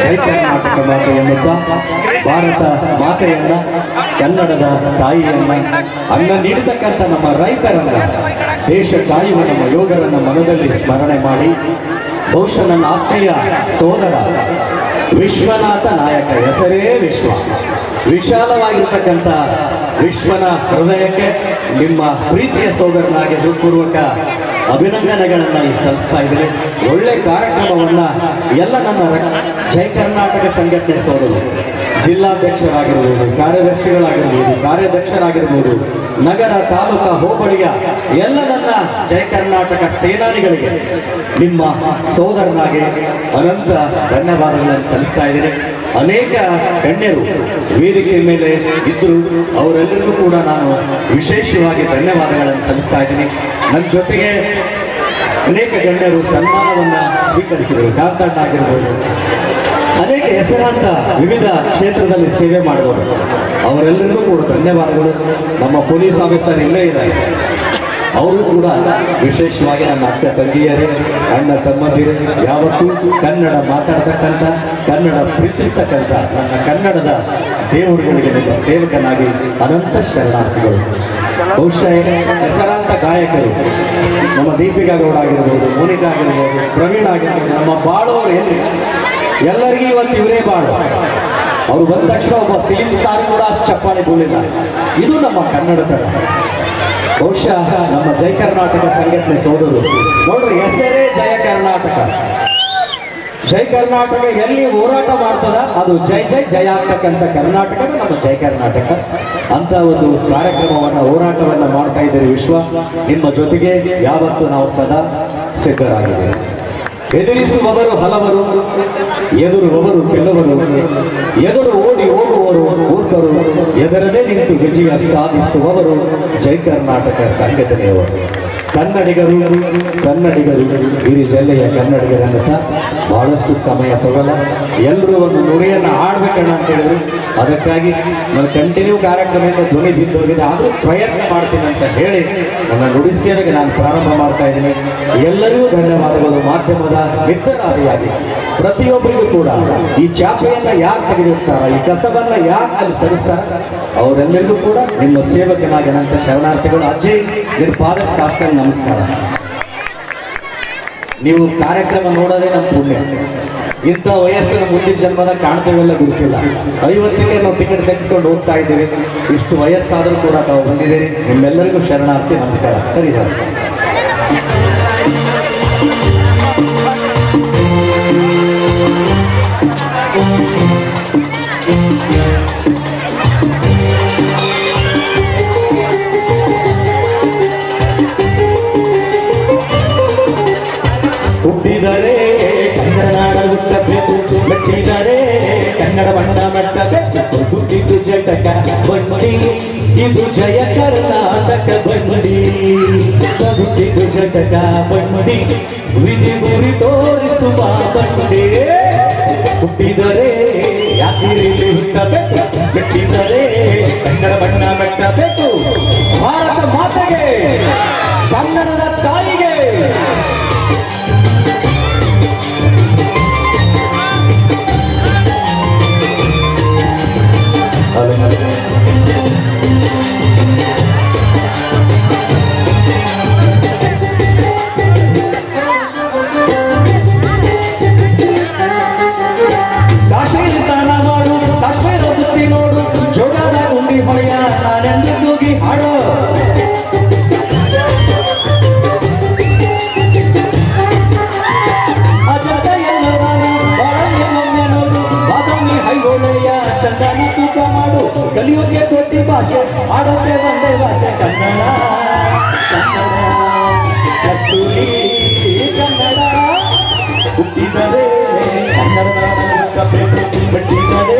ಕರ್ನಾಟಕ ಮಾತೆಯನ್ನುತ್ತಾ ಭಾರತ ಮಾತೆಯನ್ನ, ಕನ್ನಡದ ತಾಯಿಯನ್ನ, ಅನ್ನ ನೀಡತಕ್ಕಂಥ ನಮ್ಮ ರೈತರನ್ನ, ದೇಶ ಕಾಯುವ ನಮ್ಮ ಯೋಗರನ್ನ ಮನದಲ್ಲಿ ಸ್ಮರಣೆ ಮಾಡಿ, ಬಹುಶಃ ನನ್ನ ಆತ್ಮೀಯ ಸೋದರ ವಿಶ್ವನಾಥ ನಾಯಕ ಹೆಸರೇ ವಿಶ್ವ. ವಿಶಾಲವಾಗಿರ್ತಕ್ಕಂಥ ವಿಶ್ವನ ಹೃದಯಕ್ಕೆ ನಿಮ್ಮ ಪ್ರೀತಿಯ ಸೋದರನಾಗಿ ಹೃತ್ಪೂರ್ವಕ ಅಭಿನಂದನೆಗಳನ್ನ ಈ ಸಲ್ಲಿಸ್ತಾ ಇದ್ದೀವಿ ಒಳ್ಳೆ ಕಾರ್ಯಕ್ರಮವನ್ನ ಎಲ್ಲ ನಮ್ಮ ಜೈ ಕರ್ನಾಟಕ ಸಂಘಟನೆ ಸೋದರು. ಜಿಲ್ಲಾಧ್ಯಕ್ಷರಾಗಿರ್ಬೋದು, ಕಾರ್ಯದರ್ಶಿಗಳಾಗಿರ್ಬೋದು ಕಾರ್ಯಾಧ್ಯಕ್ಷರಾಗಿರ್ಬೋದು ನಗರ, ತಾಲೂಕಾ, ಹೋಬಳಿಯ ಎಲ್ಲ ನನ್ನ ಜೈ ಕರ್ನಾಟಕ ಸೇನಾನಿಗಳಿಗೆ ನಿಮ್ಮ ಸೋದರನಾಗಿ ಅನಂತ ಧನ್ಯವಾದಗಳನ್ನು ಸಲ್ಲಿಸ್ತಾ ಇದ್ದೀನಿ. ಅನೇಕ ಗಣ್ಯರು ವೇದಿಕೆ ಮೇಲೆ ಇದ್ದರು. ಅವರೆಲ್ಲರಿಗೂ ಕೂಡ ನಾನು ವಿಶೇಷವಾಗಿ ಧನ್ಯವಾದಗಳನ್ನು ಸಲ್ಲಿಸ್ತಾ ಇದ್ದೀನಿ. ನನ್ನ ಜೊತೆಗೆ ಅನೇಕ ಗಣ್ಯರು ಸನ್ಮಾನವನ್ನು ಸ್ವೀಕರಿಸಿದರು. ಕಾಂತಣ್ಣ ಆಗಿರ್ಬೋದು, ಅನೇಕ ಹೆಸರಾಂತ ವಿವಿಧ ಕ್ಷೇತ್ರದಲ್ಲಿ ಸೇವೆ ಮಾಡಿದವರು. ಅವರೆಲ್ಲರಿಗೂ ಕೂಡ ಧನ್ಯವಾದಗಳು. ನಮ್ಮ ಪೊಲೀಸ್ ಆಫೀಸರ್ ಇಲ್ಲೇ ಇದ್ದಾರೆ. ಅವರು ಕೂಡ ವಿಶೇಷವಾಗಿ ನಮ್ಮ ಅಕ್ಕ ತಂಗಿಯರೇ, ಅಣ್ಣ ತಮ್ಮಂದಿರೇ, ಯಾವತ್ತೂ ಕನ್ನಡ ಮಾತಾಡ್ತಕ್ಕಂಥ, ಕನ್ನಡ ಪ್ರೀತಿಸ್ತಕ್ಕಂಥ, ನನ್ನ ಕನ್ನಡದ ದೇವರುಗಳಿಗೆ ನಿಮ್ಮ ಸೇವಕನಾಗಿ ಅನಂತ ಶರಣಾರ್ಥಿಗಳು. ಬಹುಶಃ ಹೆಸರಾಂತ ಗಾಯಕರು, ನಮ್ಮ ದೀಪಿಕಾ ಗೌಡ ಆಗಿರ್ಬೋದು, ಮೋನಿಕಾ ಆಗಿರ್ಬೋದು, ಪ್ರವೀಣ್ ಆಗಿರ್ಬೋದು, ನಮ್ಮ ಬಾಳೋರು ಏನು ಎಲ್ಲರಿಗೂ ಇವತ್ತು ಇವರೇ ಬಾಳು. ಅವರು ಬಂದ ತಕ್ಷಣ ಒಬ್ಬ ಸಿಲಿಂಗ್ ಸ್ಟಾರ್ ಕೂಡ ಅಷ್ಟು ಚಪ್ಪಾಳೆ ಬೀಳಿಲ್ಲ ಇದು ನಮ್ಮ ಕನ್ನಡತನ ಬಹುಶಃ ನಮ್ಮ ಜಯ ಕರ್ನಾಟಕ ಸಂಘಟನೆ ಸೋದರು. ನೋಡ್ರಿ ಹೆಸರೇ ಜಯ ಕರ್ನಾಟಕ. ಜೈ ಕರ್ನಾಟಕ, ಎಲ್ಲಿ ಹೋರಾಟ ಮಾಡ್ತದ? ಅದು ಜೈ ಜೈ ಜಯ ಆಗ್ತಕ್ಕಂಥ ಕರ್ನಾಟಕ, ನಮ್ಮ ಜೈ ಕರ್ನಾಟಕ. ಅಂತ ಒಂದು ಕಾರ್ಯಕ್ರಮವನ್ನು, ಹೋರಾಟವನ್ನು ಮಾಡ್ತಾ ಇದ್ದೀರಿ ವಿಶ್ವ. ನಿಮ್ಮ ಜೊತೆಗೆ ಯಾವತ್ತು ನಾವು ಸದಾ ಸಿದ್ಧರಾಗಿದ್ದೇವೆ. ಎದುರಿಸುವವರು ಹಲವರು, ಎದುರುವವರು ಕೆಲವರು, ಎದುರು ಓಡಿ ಹೋಗುವವರು ಮೂರ್ಖರು ಎದರದೇ ನಿಂತು ವಿಜಯ ಸಾಧಿಸುವವರು ಜೈ ಕರ್ನಾಟಕ ಸಂಘಟನೆಯವರು. ಕನ್ನಡಿಗರು ಕನ್ನಡಿಗರು, ಇಡೀ ಜಿಲ್ಲೆಯ ಕನ್ನಡಿಗರನ್ನ ಬಹಳಷ್ಟು ಸಮಯ ತಗೊಳ್ಳ ಎಲ್ಲರೂ ಒಂದು ನುಡಿಯನ್ನ ಆಡ್ಬೇಕಣ್ಣ ಅಂತ ಹೇಳಿದ್ರು. ಅದಕ್ಕಾಗಿ ನಾನು ಕಂಟಿನ್ಯೂ ಕಾರ್ಯಕ್ರಮದಿಂದ ಧ್ವನಿ ಬಿದ್ದೋಗಿದೆ ಆದರೂ ಪ್ರಯತ್ನ ಮಾಡ್ತೀನಿ ಅಂತ ಹೇಳಿ ನನ್ನ ನುಡಿಸಿಯರಿಗೆ ನಾನು ಪ್ರಾರಂಭ ಮಾಡ್ತಾ ಇದ್ದೀನಿ. ಎಲ್ಲರಿಗೂ ಧನ್ಯವಾದಗಳು. ಮಾಧ್ಯಮದ ಮಿತ್ರರಾದಿಯಾಗಿ ಪ್ರತಿಯೊಬ್ಬರಿಗೂ ಕೂಡ ಈ ಚಾಪೆಯನ್ನು ಯಾರು ತೆಗೆದಿರ್ತಾರ, ಈ ಕಸವನ್ನ ಯಾರು ಅಲ್ಲಿ ಸರಿಸ್ತಾರ ಅವರೆಲ್ಲರಿಗೂ ಕೂಡ ನಿಮ್ಮ ಸೇವಕನಾಗಿ ನಂತ ಶರಣಾರ್ಥಿಗಳು. ಅಜಯ್ ನಿಮ್ಮ ಪಾದಕ್ಕೆ ಶಾಸ್ತ್ರ ನಮಸ್ಕಾರ. ನೀವು ಕಾರ್ಯಕ್ರಮ ನೋಡೋದೇ ನಮ್ಮ ಪುಣ್ಯ. ಇಂಥ ವಯಸ್ಸಿನ ಮುಂದಿನ ಜನ್ಮದ ಕಾಣ್ತೇವೆಲ್ಲ ಗುರುತಿಲ್ಲ. ಐವತ್ತಕ್ಕೆ ನಾವು ಟಿಕೆಟ್ ತೆಗೆಸ್ಕೊಂಡು ಹೋಗ್ತಾ ಇದ್ದೀವಿ. ಇಷ್ಟು ವಯಸ್ಸಾದರೂ ಕೂಡ ತಾವು ಬಂದಿದ್ದೀರಿ. ನಿಮ್ಮೆಲ್ಲರಿಗೂ ಶರಣಾರ್ಥಿ ನಮಸ್ಕಾರ. ಸರಿ ಸರ್. ಹುಟ್ಟಿದರೆ ಕನ್ನಡ ನಾಡ ಹುಟ್ಟಬೇಕು. ಮೆಟ್ಟಿದರೆ ಕನ್ನಡ ಬಣ್ಣ ಮೆಟ್ಟಬೇಕು ಹುಟ್ಟಿದ್ದು ಜಟಕ ಬಂಡಿ. ಇದು ಜಯ ಕರ್ನಾಟಕ ಬಂಡಿ. ಹುಟ್ಟಿದ್ದು ಜಟಕ ಬಂಡಿ. ವಿಧಿ ಗುರಿ ತೋರಿಸುವ ಬಂಡಿ. ಹುಟ್ಟಿದರೆ ಯಾಕಿರಲಿ ಹುಟ್ಟಬೇಕು? ಮೆಟ್ಟಿದರೆ ಕನ್ನಡ ಬಣ್ಣ ಮೆಟ್ಟಬೇಕು ಭಾರತ ಮಾತೆಗೆ ಕನ್ನಡದ ತಾಯಿಗೆ. ಕಲಿಯೋಕೆ ದೊಡ್ಡಿ ಭಾಷೆ ಆಡೋಕೆ ಒಂದೇ ಭಾಷೆ ಕನ್ನಡ ಕನ್ನಡ ಕಸ್ತೂರಿ ಕನ್ನಡ ಹುಟ್ಟಿದರೆ ಕನ್ನಡ ಹುಟ್ಟಬೇಕು ಬಿಟ್ಟಿದರೆ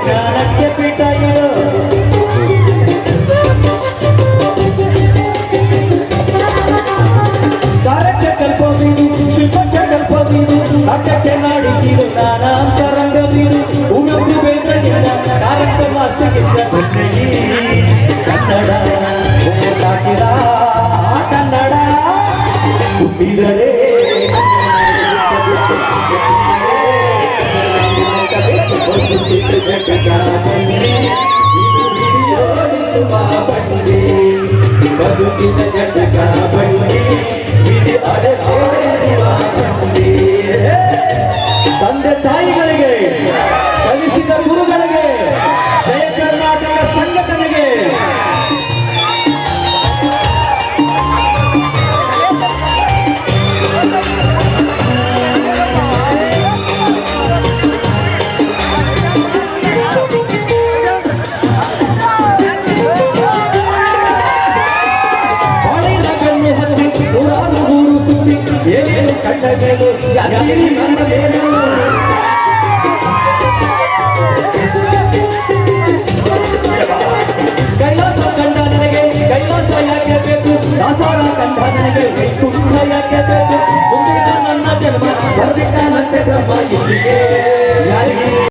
ಶಾಲೆ ಇರು ಜ್ಞಾನಕ್ಕೆ ಪೀಠ ಇರು ಕಾರ್ಯಕ್ಕೆ ಕಲ್ಪವಿದು ಶಿಲ್ಪಕ್ಕೆ ಕಲ್ಪವಿದು ನಾಟ್ಯಕ್ಕೆ ನಾಡಿಗಿರು ನಾನಾಂತರಂಗವಿರು ಉಡುಪು ಬೇಂದ್ರಗಿಂದ ಕಾರ್ಯಕ್ರಮ ಅಸ್ತಿಗಿಂತ ಬೆನ್ನೆಗಿ ಕನ್ನಡ ಹಾಕಿರ ಕನ್ನಡ ಹುಟ್ಟಿದರೆ ಬದುಕಿನ ಜಟಕ ಬೇಕು? ಮುಂದಿನ ನನ್ನ ಜನ್ಮ